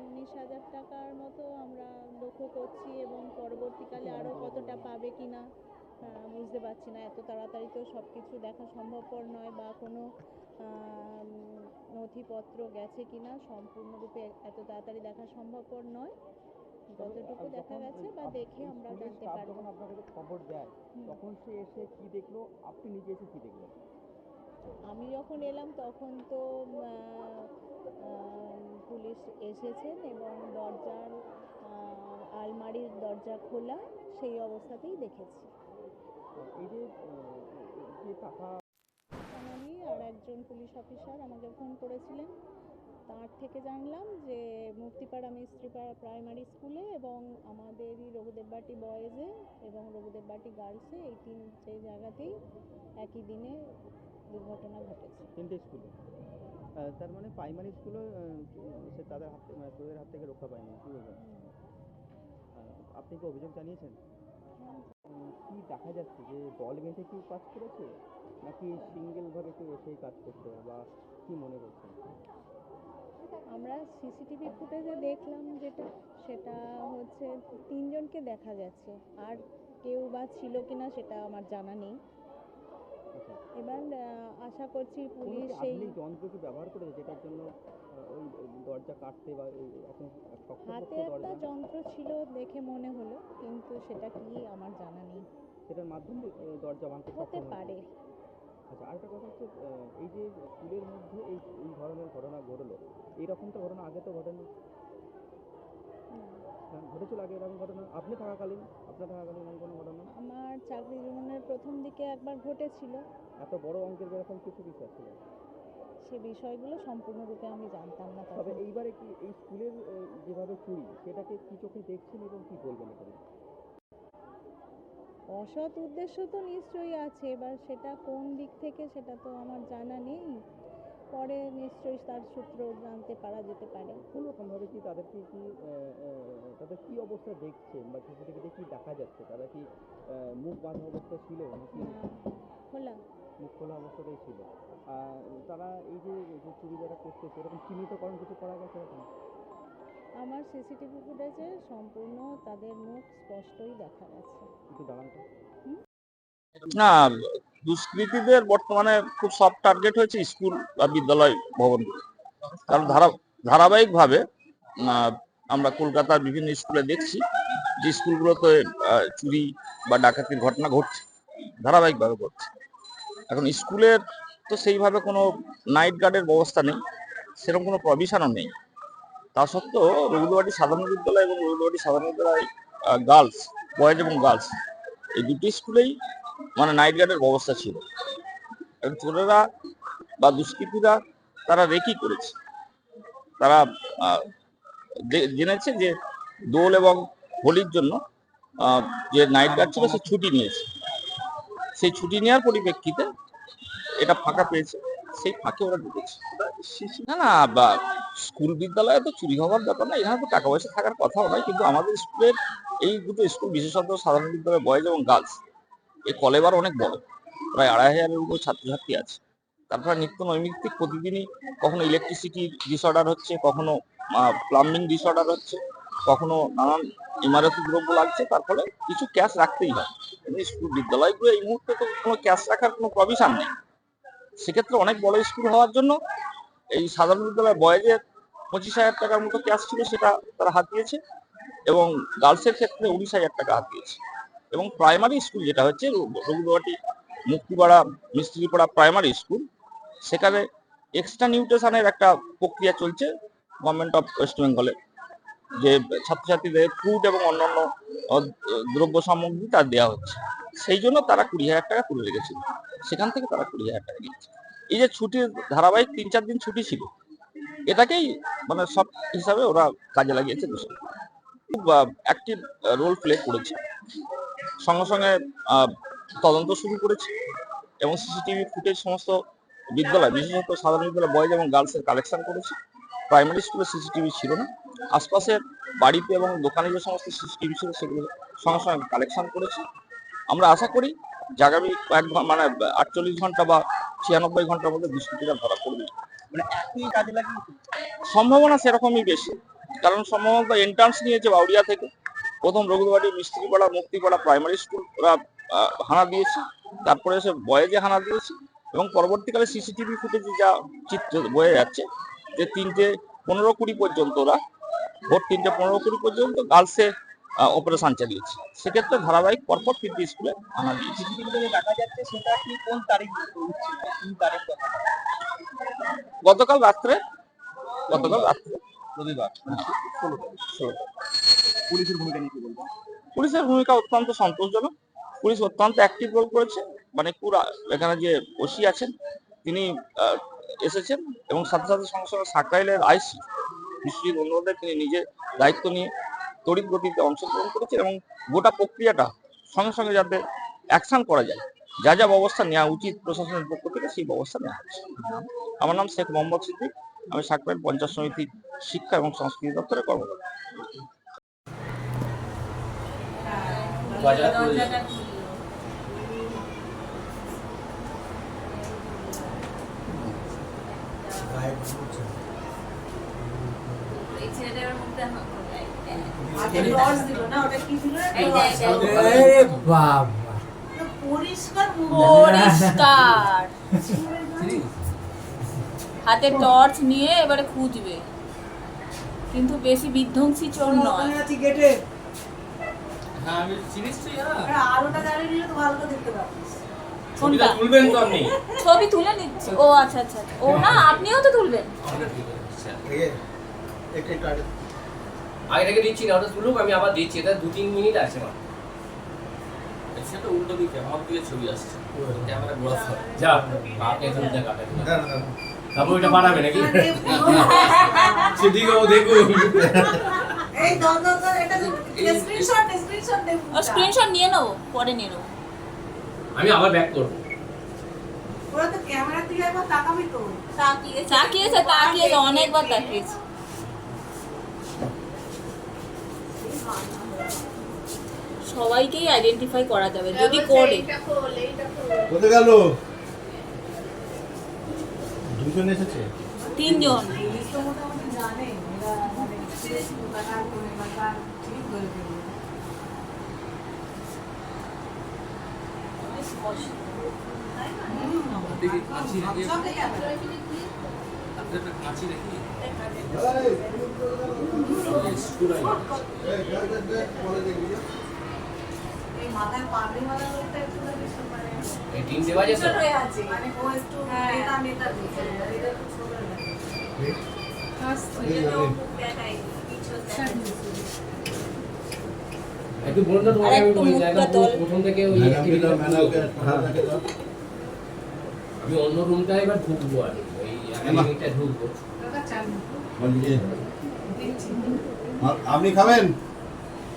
উনিশ হাজার টাকার মতো আমরা লক্ষ্য করছি এবং পরবর্তীকালে আরও কতটা পাবে কি না বুঝতে পারছি না। এত তাড়াতাড়ি তো সব কিছু দেখা সম্ভবপর নয় বা কোনো নথিপত্র গেছে কি না সম্পূর্ণরূপে এত তাড়াতাড়ি দেখা সম্ভবপর নয়। যতটুকু দেখা গেছে বা দেখে আমরা জানতে পারব। যখন আপনাকে খবর দেয় তখন সে এসে কি দেখল? আপনি নিজে এসে কি দেখলেন? আমি যখন এলাম তখন তো পুলিশ এসেছেন এবং দরজার আলমারির দরজা খোলা, সেই অবস্থাতেই দেখেছি। আমি আর একজন পুলিশ অফিসার আমাকে ফোন করেছিলেন। তার থেকে জানলাম যে মুক্তিপাড়া মিস্ত্রিপাড়া প্রাইমারি স্কুলে এবং আমাদেরই রঘুদেববাটি বয়েজে এবং রঘুদেববাটি গার্লসে এই তিনটে জায়গাতেই একই দিনে দুর্ঘটনা ঘটেছে। তিনটে স্কুলে? তার মানে প্রাইমারি স্কুলে সে তাদের হাত থেকে মানে চোরের হাত থেকে রক্ষা পায়নি, কি বলবেন? আপনি কি অভিযোগ জানিয়েছেন? কি দেখা যাচ্ছে যে দল বেঁধে কেউ কাজ করেছে? নাকি সিঙ্গেলভাবে কেউ এসেই কাজ করছে? বা কি মনে করছেন? আমরা সিসিটিভি ফুটেজে দেখলাম যেটা, সেটা হচ্ছে তিনজনকে দেখা গেছে। আর কেউ বা ছিল কিনা সেটা আমার জানা নেই। এবার আশা করছি পুলিশ সেই আধুনিক যন্ত্র কি ব্যবহার করেছে যেটার জন্য ওই দরজা কাটতে বা হাতে একটা যন্ত্র ছিল দেখে মনে হলো কিন্তু সেটা কি আমার জানা নেই। সেটার মাধ্যমে দরজা ভাঙতে হতে পারে। আচ্ছা আরেকটা কথা হচ্ছে এই যে স্কুলের মধ্যে এই এই ধরনের ঘটনা ঘটলো এইরকম তো ঘটনা আগে তো ঘটেনি। ঘটেছিল আগে এরকম ঘটনা? আপনি থাকাকালীন? আপনার থাকাকালীন এমন কোনো ঘটনা? আমার চাকরি জীবনের প্রথম দিকে একবার ঘটেছিল। এত বড় অঙ্কের এরকম কিছু বিষয় ছিল? সে বিষয়গুলো সম্পূর্ণরূপে আমি জানতাম না তবে এইবারে কি এই স্কুলের যেভাবে চুরি সেটাকে কি চোখে দেখছেন এবং কি বলবেন এখানে অসৎ উদ্দেশ্য তো নিশ্চয়ই আছে এবার সেটা কোন দিক থেকে সেটা তো আমার জানা নেই। পরে নিশ্চয়ই তার সূত্র জানতে পারা যেতে পারে। কোন রকমভাবে কি তাদেরকে কি তাদের কি অবস্থা দেখছেন বা সিসিটিভিতে কি দেখা যাচ্ছে? তারা কি মুখ বাঁধা অবস্থায় ছিল নাকি খোলা। মুখ খোলা অবস্থাতেই ছিল? আর তারা এই যে এই যে চুরি যারা করতেছে এরকম চিহ্নিতকরণ কিছু করা গেছে এরকম আমার সিসিটিভি ফুটেজে সম্পূর্ণ তাদের মুখ স্পষ্টই দেখা গেছে। কিছু দাঁড়ান তো। না দুষ্কৃতীদের বর্তমানে খুব সব টার্গেট হয়েছে স্কুল বা বিদ্যালয় ভবন। কারণ ধারা, ধারাবাহিকভাবে আমরা কলকাতার বিভিন্ন স্কুলে দেখছি যে স্কুলগুলোতে চুরি বা ডাকাতির ঘটনা ঘটছে, ধারাবাহিকভাবে ঘটছে। এখন স্কুলের তো সেইভাবে কোনো নাইট গার্ডের ব্যবস্থা নেই, সেরকম কোনো প্রভিশনও নেই। তা সত্ত্বেও রঘুদুয়াটি সাধারণ বিদ্যালয় এবং রঘুদুয়াটি সাধারণ বিদ্যালয় গার্লস বয়েজ এবং গার্লস এই দুটি স্কুলেই মানে নাইট গার্ডের ব্যবস্থা ছিল। এবং চোরেরা বা দুষ্কৃতীরা তারা রেকি করেছে। তারা জেনেছে যে দোল এবং হোলির জন্য যে নাইট গার্ড ছিল সে ছুটি নিয়েছে। সেই ছুটি নেওয়ার পরিপ্রেক্ষিতে এটা ফাঁকা পেয়েছে। সেই ফাঁকে ওরা ঢুকেছে। না না, বা স্কুল বিদ্যালয়ে তো চুরি হওয়ার ব্যাপার না, এখানে তো টাকা পয়সা থাকার কথাও নয়, কিন্তু আমাদের স্কুলের এই দুটো স্কুল বিশেষত সাধারণ বিদ্যালয় বয়েজ এবং গার্লস এই কলেবার অনেক বড়। প্রায় আড়াই হাজারের উপর ছাত্রছাত্রী আছে। তারপরে নিত্য নৈমিত্তিক প্রতিদিনই কখনো ইলেকট্রিসিটি ডিসঅর্ডার হচ্ছে, কখনো প্লাম্বিং ডিসঅর্ডার হচ্ছে, কখনো নানান ইমারতি দ্রব্য লাগছে, তার ফলে কিছু ক্যাশ রাখতেই হয়। স্কুল বিদ্যালয়গুলো এই মুহূর্তে তো কোনো ক্যাশ রাখার কোনো প্রভিশন নেই। সেক্ষেত্রে অনেক বড় স্কুল হওয়ার জন্য এই সাধারণ বিদ্যালয় বয়েজের পঁচিশ হাজার টাকার মতো ক্যাশ ছিল, সেটা তারা হাতিয়েছে এবং গার্লসের ক্ষেত্রে উনিশ হাজার টাকা হাতিয়েছে। এবং প্রাইমারি স্কুল যেটা হচ্ছে রঘুদুয়াটি মুক্তিপাড়া, মিস্ত্রিপাড়া প্রাইমারি স্কুল সেখানে এক্সট্রা নিউট্রিশনের একটা প্রক্রিয়া চলছে গভর্নমেন্ট অফ ওয়েস্ট বেঙ্গলে যে ছাত্রছাত্রীদের ফুড এবং অন্যান্য দ্রব্য সামগ্রী তার দেওয়া হচ্ছে। সেই জন্য তারা কুড়ি হাজার টাকা তুলে রেখেছিল সেখান থেকে তারা কুড়ি হাজার টাকা নিয়েছে। এই যে ছুটির ধারাবাহিক তিন চার দিন ছুটি ছিল, এটাকেই মানে সব হিসাবে ওরা কাজে লাগিয়েছে খুব অ্যাক্টিভ রোল প্লে করেছে। সঙ্গে সঙ্গে তদন্ত শুরু করেছি এবং সিসিটিভি ফুটেজ সমস্ত বিদ্যালয় বিশেষত সাধারণ বিদ্যালয় বয়েজ এবং গার্লসের কালেকশন করেছি। প্রাইমারি স্কুলে সিসিটিভি ছিল না। আশপাশের বাড়িতে এবং দোকানে যে সমস্ত সিসিটিভি ছিল সেগুলো সঙ্গে সঙ্গে কালেকশন করেছি। আমরা আশা করি যে আগামী কয়েক মানে আটচল্লিশ ঘণ্টা বা ছিয়ানব্বই ঘণ্টার মধ্যে দুষ্কৃতীরা ধরা পড়বে। মানে সম্ভাবনা সেরকমই বেশি। কারণ সম্ভবত এন্ট্রান্স নিয়েছে বাউরিয়া থেকে। প্রথম রঘুবাড়ি মিস্ত্রিপাড়া মুক্তিপাড়া প্রাইমারি স্কুল ওরা হানা দিয়েছে। তারপরে এসে বয়েজে হানা দিয়েছে এবং পরবর্তীকালে সিসিটিভি ফুটেজে যা চিত্র বয়ে যাচ্ছে যে তিনটে পনেরো কুড়ি পর্যন্ত ওরা ভোর তিনটে পনেরো কুড়ি পর্যন্ত গার্লসে অপারেশন চালিয়েছে। সেক্ষেত্রে ধারাবাহিক পরপর তিনটে স্কুলে হানা দিয়েছে। গতকাল রাত্রে গতকাল রাত্রে। রবিবার। ষোলো ষোলো পুলিশের ভূমিকা নিয়ে পুলিশের ভূমিকা অত্যন্ত সন্তোষজনক। পুলিশ অত্যন্ত অ্যাক্টিভ রোল করেছে। মানে পুরা এখানে যে ওসি আছেন, তিনি এসেছেন এবং সাথে সাথে সঙ্গে সঙ্গে সাকরাইলের আইসি বিশ্বজিৎ বন্দ্যোপাধ্যায় তিনি নিজে দায়িত্ব নিয়ে তড়িৎ গতিতে অংশগ্রহণ করেছেন এবং গোটা প্রক্রিয়াটা সঙ্গে সঙ্গে যাতে অ্যাকশন করা যায়। যা যা ব্যবস্থা নেওয়া উচিত প্রশাসনের পক্ষ থেকে, সেই ব্যবস্থা নেওয়া হচ্ছে। আমার নাম শেখ মোহাম্মদ সিদ্দিক। আমি সাকরাইল পঞ্চায়েত সমিতির শিক্ষা এবং সংস্কৃতি দপ্তরের কর্মকর্তা দরজাটা খুললো। এই ছেলেটার মুখটা হাঁ করে। হাতে টর্চ দিল না ওটা কি দিল এই যে, এই যে, আরে বাবা পরিষ্কার পরিষ্কার হাতে টর্চ নিয়ে এবারে খুঁজবে। কিন্তু বেশি বিধ্বংসী চোর নয়। হ্যাঁ আমি চিনিস তুই আলোটা জ্বালিয়ে দিলে তো ভালো করে দেখতে পাচ্ছিস কোনটা? তুলবেন তো আপনি। ছবি তুলে নিচ্ছি। ও আচ্ছা আচ্ছা আচ্ছা। ও না আপনিও তো তুলবেন। আমাদের ঠিক আছে আগে। থেকে দিচ্ছি না ওটা তুলুক আমি আবার দিচ্ছি। এটা দু তিন মিনিট আছে মাত্র সেটা উল্টো দিকে আমার দিকে ছবি আসছে। ক্যামেরা ঘোরা যা। আপনি এখন দেখা তারপর ওইটা বানাবে নাকি? সেদিকে ও দেখুন এই দর স্ক্রিনশট স্ক্রিনশট দে স্ক্রিনশট নিয়ে নেব পরে নিয়ে নেব আমি আবার ব্যাক করব। ওরা তো ক্যামেরা দিলে একবার তাকাবি তো। তাকিয়েছে তাকিয়েছে তাকিয়েছে অনেকবার তাকিয়েছে। সবাইকেই আইডেন্টিফাই করা যাবে যদি করে। কোথায় গেল? দুজন এসেছে? তিনজন। জানে এরা মানে কাটার করে বা কার ঠিক করে দেবে দেখি কাছি রেখে সব ক্যামেরা আপনাদের কাছি রেখে এই মাথায় পাগড়ি মালা লোকটা একটু বেশি মানে এই টিম দেওয়া আছে মানে ও একটু নেতা নেতা দিচ্ছে এটা একটু ছোট হয়ে একটু বলুন তো তোমাকে আমি ওই জায়গা প্রথম থেকে ওই। আমি অন্য রুমটা এবার ঢুকবো আর। ওই ঢুকবো। আপনি খাবেন?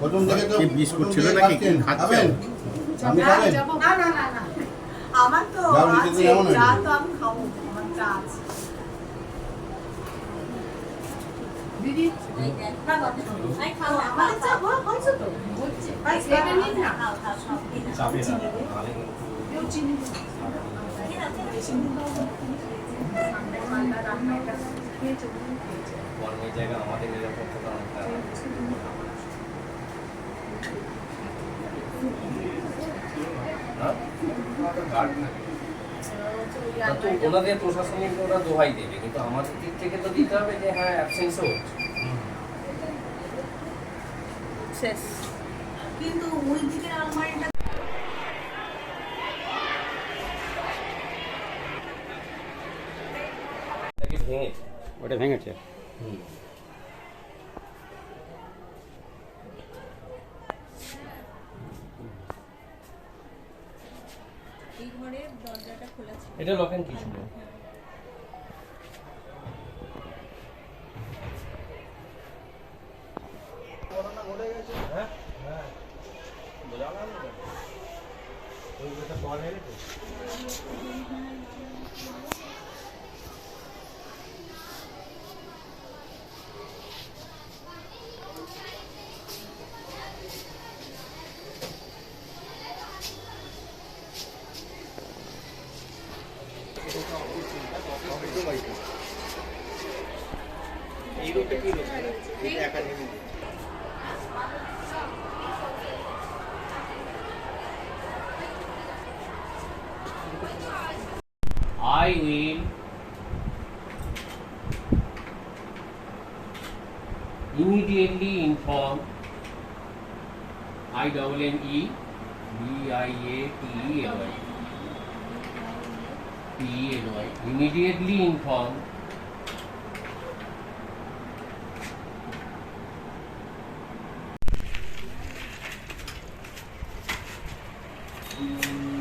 প্রথম থেকে তো বিস্কুট ছিল নাকি? খাবেন? আপনি খাবেন? না না না না। আমার তো আছে চা তো আমি খাব আমার চা আছে। দিদি কর্মের জায়গা আমাদের নিরাপত্তাটা অনেকটা? গার্ড থাকে। তা ওনাদের প্রশাসনিক ওরা দোহাই দেবে কিন্তু আমাদের দিক থেকে তো দিতে হবে যে হ্যাঁ অ্যাবসেন্সও হচ্ছে। শেষ কিন্তু ওই দিকের আলমারিটা ভেঙেছে? ওটা ভেঙেছে? হুম। দরজাটা খোলা ছিল। I immediately inform I double PELY immediately inform Thank.